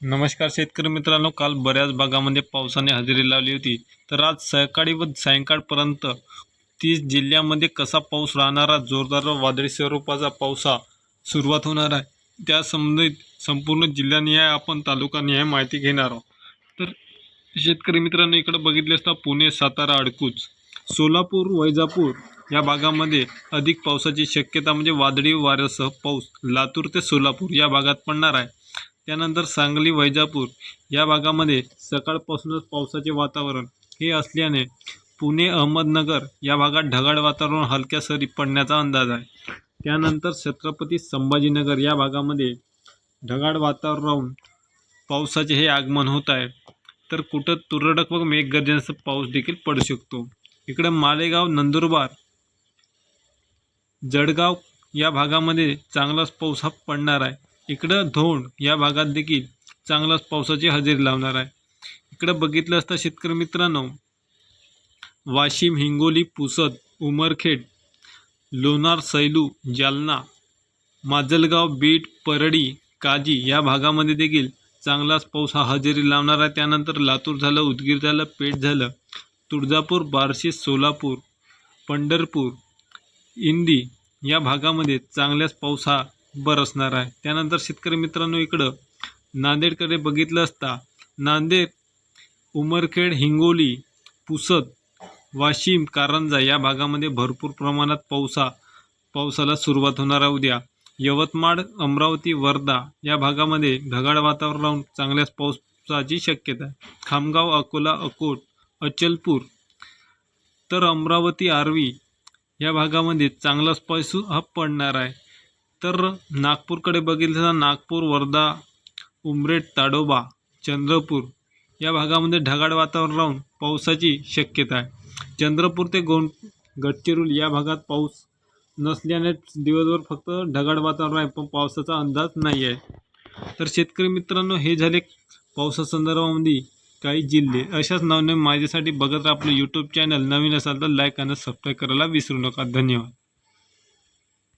नमस्कार शेतकरी मित्रांनो काल बऱ्याच भागामध्ये पावसाने हजेरी लावली होती. तर आज सकाळी व सायंकाळपर्यंत तीस जिल्ह्यामध्ये कसा पाऊस राहणारा जोरदार व वादळी स्वरूपाचा पावसा सुरुवात होणार आहे. त्या संबंधित संपूर्ण जिल्ह्यानिहाय आपण तालुकानिहाय माहिती घेणार आहोत. तर शेतकरी मित्रांनो इकडं बघितले असता पुणे सातारा अडकूच सोलापूर वैजापूर या भागामध्ये अधिक पावसाची शक्यता म्हणजे वादळी वाऱ्यासह पाऊस. लातूर ते सोलापूर या भागात पडणार आहे. त्यानंतर सांगली वैजापूर या भागामध्ये सकाळपासूनच पावसाचे वातावरण. हे असल्याने पुणे अहमदनगर या भागात ढगाळ वातावरण हलक्या सरी पडण्याचा अंदाज आहे. त्यानंतर छत्रपती संभाजीनगर या भागामध्ये ढगाळ वातावरण राहून पावसाचे हे आगमन होत आहे. तर कुठं तुरडक व मेघगर्जनेचा पाऊस देखील पडू शकतो. इकडं मालेगाव नंदुरबार जळगाव या भागामध्ये चांगलाच पाऊस हा पडणार आहे. इकडं धोंड या भागात देखील चांगलाच पावसाची हजेरी लावणार आहे. इकडं बघितलं असता शेतकरी मित्रांनो वाशिम हिंगोली पुसद उमरखेड लोणार सैलू जालना माजलगाव बीट परळी काजी या भागामध्ये देखील चांगलाच पाऊस हा हजेरी लावणार आहे. त्यानंतर लातूर झालं उदगीर झालं पेठ झालं तुळजापूर बार्शी सोलापूर पंढरपूर इंदी या भागामध्ये चांगल्याच पाऊस हा बरसणार आहे. त्यानंतर शेतकरी मित्रांनो इकडं नांदेडकडे बघितलं असता नांदेड उमरखेड हिंगोली पुसद वाशिम कारंजा या भागामध्ये भरपूर प्रमाणात पावसा पावसाला सुरुवात होणार आहे उद्या. यवतमाळ अमरावती वर्धा या भागामध्ये ढगाळ वातावरण राहून चांगल्याच पावसाची शक्यता आहे. खामगाव अकोला अकोट अचलपूर तर अमरावती आर्वी या भागामध्ये चांगलाच पाऊस हा पडणार आहे. तर नागपूरकडे बघितलं तर नागपूर वर्धा उमरेड ताडोबा चंद्रपूर या भागामध्ये ढगाळ वातावरण राहून पावसाची शक्यता आहे. चंद्रपूर ते गोंड गडचिरोली या भागात पाऊस नसल्याने दिवसभर फक्त ढगाळ वातावरण आहे पण पावसाचा अंदाज नाही आहे. तर शेतकरी मित्रांनो हे झाले पावसासंदर्भामध्ये काही जिल्हे. अशाच नवनवीन माझ्यासाठी बघत राहा आपलं यूट्यूब चॅनल नवीन असाल तर लाईक आणि सबस्क्राईब करायला विसरू नका. धन्यवाद.